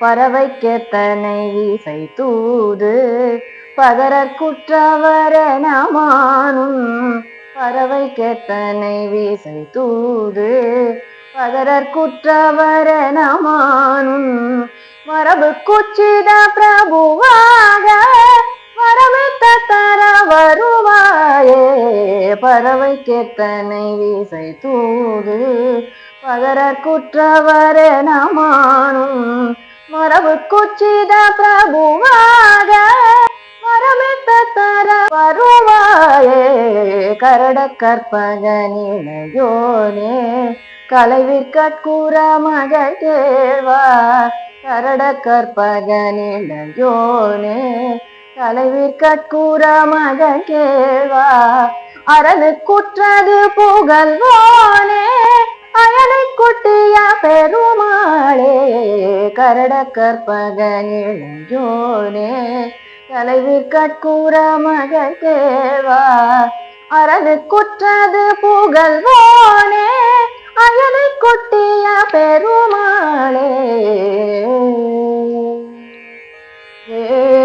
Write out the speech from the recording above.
பறவைக்கெத்தனை வீசை தூது பகரற் குற்றவரென மானும் பறவைக்கெத்தனை வீசை தூது பகரற் குற்றவரென மரபு குச்சித பிரபுவாக பறவை கேத்தனை வீசை தூது. பகரற் குற்றவரென நமானும். மரபு குச்சித பிரபுவாக மரமிட்ட தர வருவாயே. கரட கற்பக நிலையோனே கலைவிற்கட்கூற மகள் கேள்வார் கரட கற்பக நிலையோனே கலைவிற்கட்கூற மகள் கேள்வார் அரணு குற்றது புகழ்வானே அயனை கொட்டிய பெருமாளே கரட கற்பக இளையோனே தலைவிற் கட்கூற மகள் தேவா அரணு குற்றது புகழ்வானே அயனை கொட்டிய பெருமாளே. ஏ